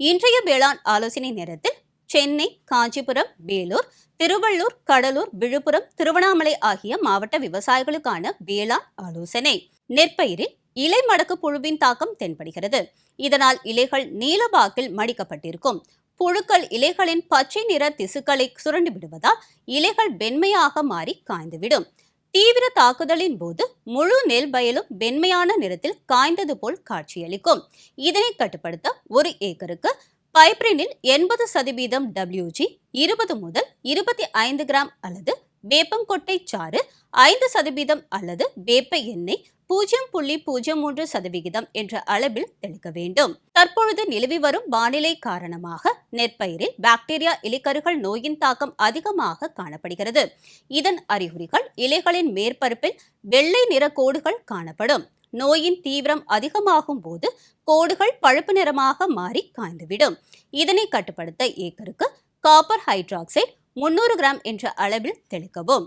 இன்றைய வேளாண் ஆலோசனை நேரத்தில் சென்னை காஞ்சிபுரம் வேலூர் திருவள்ளூர் கடலூர் விழுப்புரம் திருவண்ணாமலை ஆகிய மாவட்ட விவசாயிகளுக்கான வேளாண் ஆலோசனை. நெற்பயிரில் இலை மடக்கு புழுவின் தாக்கம் தென்படுகிறது. இதனால் இலைகள் நீலவாக்கில் மடிக்கப்பட்டிருக்கும். புழுக்கள் இலைகளின் பச்சை நிற திசுக்களை சுரண்டி விடுவதால் இலைகள் வெண்மையாக மாறி காய்ந்துவிடும். தீவிர தாக்குதலின் போது முழு நெல் வயலும் வெண்மையான நிறத்தில் காய்ந்தது போல் காட்சியளிக்கும். இதனை கட்டுப்படுத்த ஒரு ஏக்கருக்கு பைப்ரினில் எண்பது சதவீதம் டபிள்யூஜி இருபது முதல் இருபத்தி ஐந்து கிராம் அல்லது வேப்பங்கொட்டை சாறு ஐந்து சதவீதம் அல்லது வேப்ப எண்ணெய் பூஜ்ஜியம் புள்ளி பூஜ்ஜியம் மூன்று சதவிகிதம் என்ற அளவில் தெளிக்க வேண்டும். தற்பொழுது நிலவி வரும் வானிலை காரணமாக நெற்பயிரில் பாக்டீரியா இலைக்கருகள் நோயின் தாக்கம் அதிகமாக காணப்படுகிறது. இதன் அறிகுறிகள் இலைகளின் மேற்பரப்பில் வெள்ளை நிற கோடுகள் காணப்படும். நோயின் தீவிரம் அதிகமாகும் போது கோடுகள் பழுப்பு நிறமாக மாறி காய்ந்துவிடும். இதனை கட்டுப்படுத்த ஏக்கருக்கு காப்பர் ஹைட்ராக்சைடு முன்னூறு கிராம் என்ற அளவில் தெளிக்கவும்.